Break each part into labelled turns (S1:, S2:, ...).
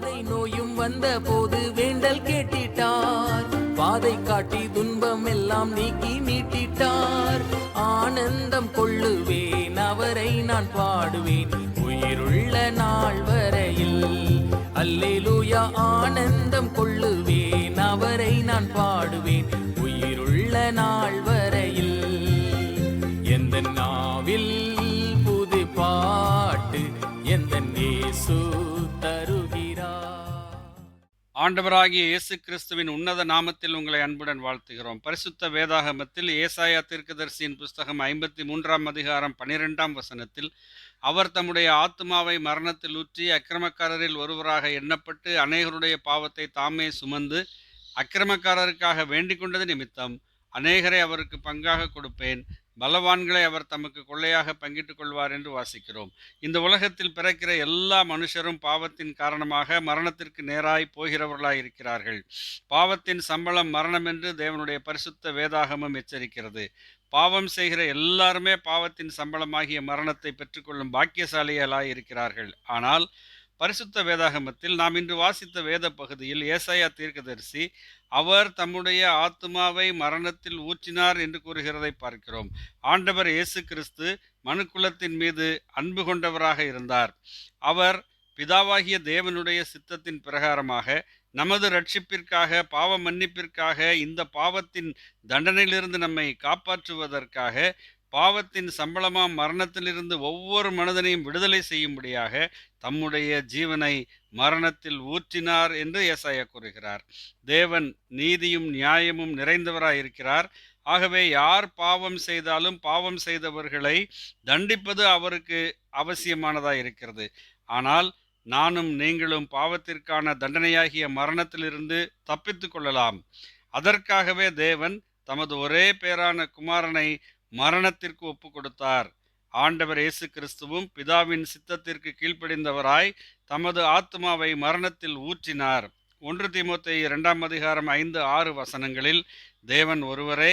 S1: பாதை நோயும் வந்த போது வேண்டல் கேட்டிட்டார். பாதை காட்டி துன்பம் எல்லாம் நீக்கி மீட்டிட்டார் ஆனந்தம் கொள்ளுவேன் அவரை நான் பாடுவேன். உயிருள்ள நாள் வரையில் அல்லேலூயா ஆனந்தம்
S2: ஆண்டவராகிய இயேசு கிறிஸ்துவின் உன்னத நாமத்தில் உங்களை அன்புடன் வாழ்த்துகிறோம். பரிசுத்த வேதாகமத்தில் ஏசாயா தீர்க்கதரிசியின் புஸ்தகம் ஐம்பத்தி மூன்றாம் அதிகாரம் பனிரெண்டாம் வசனத்தில் அவர் தம்முடைய ஆத்மாவை மரணத்தில் ஊற்றி அக்கிரமக்காரரில் ஒருவராக எண்ணப்பட்டு அநேகருடைய பாவத்தை தாமே சுமந்து அக்கிரமக்காரருக்காக வேண்டிக் கொண்டது நிமித்தம் அநேகரை அவருக்கு பங்காக கொடுப்பேன். பலவான்களை அவர் தமக்கு கொள்ளையாக பங்கிட்டுக் கொள்வார் என்று வாசிக்கிறோம். இந்த உலகத்தில் பிறக்கிற எல்லா மனுஷரும் பாவத்தின் காரணமாக மரணத்திற்கு நேராய் போகிறவர்களாய் இருக்கிறார்கள். பாவத்தின் சம்பளம் மரணம் என்று தேவனுடைய பரிசுத்த வேதாகமம் எச்சரிக்கிறது. பாவம் செய்கிற எல்லாருமே பாவத்தின் சம்பளமாகிய மரணத்தை பெற்றுக்கொள்ளும் பாக்கியசாலிகளாய் இருக்கிறார்கள். ஆனால் பரிசுத்த வேதாகமத்தில் நாம் இன்று வாசித்த வேத பகுதியில் ஏசாயா தீர்க்கதரிசி அவர் தம்முடைய ஆத்மாவை மரணத்தில் ஊற்றினார் என்று கூறுகிறதை பார்க்கிறோம். ஆண்டவர் இயேசு கிறிஸ்து மனுக்குலத்தின் மீது அன்பு கொண்டவராக இருந்தார். அவர் பிதாவாகிய தேவனுடைய சித்தத்தின் பிரகாரமாக நமது ரட்சிப்பிற்காக பாவ மன்னிப்பிற்காக இந்த பாவத்தின் தண்டனையிலிருந்து நம்மை காப்பாற்றுவதற்காக பாவத்தின் சம்பளமாம் மரணத்திலிருந்து ஒவ்வொரு மனிதனையும் விடுதலை செய்யும்படியாக தம்முடைய ஜீவனை மரணத்தில் ஊற்றினார் என்று ஏசாயா கூறுகிறார். தேவன் நீதியும் நியாயமும் நிறைந்தவராயிருக்கிறார். ஆகவே யார் பாவம் செய்தாலும் பாவம் செய்தவர்களை தண்டிப்பது அவருக்கு அவசியமானதாக இருக்கிறது ஆனால் நானும் நீங்களும் பாவத்திற்கான தண்டனையாகிய மரணத்திலிருந்து தப்பித்து கொள்ளலாம். அதற்காகவே தேவன் தமது ஒரே பேரான குமாரனை மரணத்திற்கு ஒப்பு கொடுத்தார். ஆண்டவர் இயேசு கிறிஸ்துவும் பிதாவின் சித்தத்திற்கு கீழ்ப்படிந்தவராய் தமது ஆத்மாவை மரணத்தில் ஊற்றினார். ஒன்று திமுத்தை இரண்டாம் அதிகாரம் ஐந்து ஆறு வசனங்களில் தேவன் ஒருவரே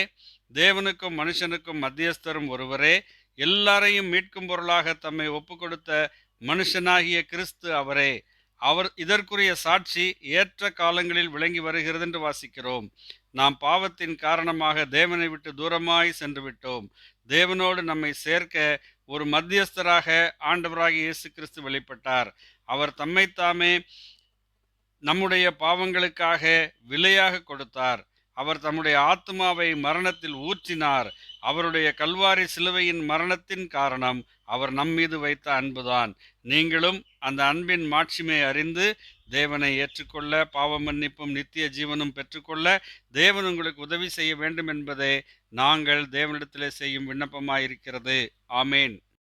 S2: தேவனுக்கும் மனுஷனுக்கும் மத்தியஸ்தரும் ஒருவரே எல்லாரையும் மீட்கும் பொருளாக தம்மை ஒப்பு கொடுத்த மனுஷனாகிய கிறிஸ்து அவரே. அவர் இதற்குரிய சாட்சி ஏற்ற காலங்களில் விளங்கி வருகிறது என்று வாசிக்கிறோம். நாம் பாவத்தின் காரணமாக தேவனை விட்டு தூரமாய் சென்று விட்டோம் தேவனோடு நம்மை சேர்க்க ஒரு மத்தியஸ்தராக ஆண்டவராக இயேசு கிறிஸ்து வெளிப்பட்டார். அவர் தம்மைத்தாமே நம்முடைய பாவங்களுக்காக விலையாக கொடுத்தார். அவர் தம்முடைய ஆத்மாவை மரணத்தில் ஊற்றினார். அவருடைய கல்வாரி சிலுவையின் மரணத்தின் காரணம் அவர் நம்மீது வைத்த அன்புதான். நீங்களும் அந்த அன்பின் மாட்சிமை அறிந்து தேவனை ஏற்றுக்கொள்ள பாவ மன்னிப்பும் நித்திய ஜீவனும் பெற்றுக்கொள்ள தேவன் உங்களுக்கு உதவி செய்ய வேண்டும் என்பதே நாங்கள் தேவனிடத்திலே செய்யும் விண்ணப்பமாயிருக்கிறது. ஆமேன்.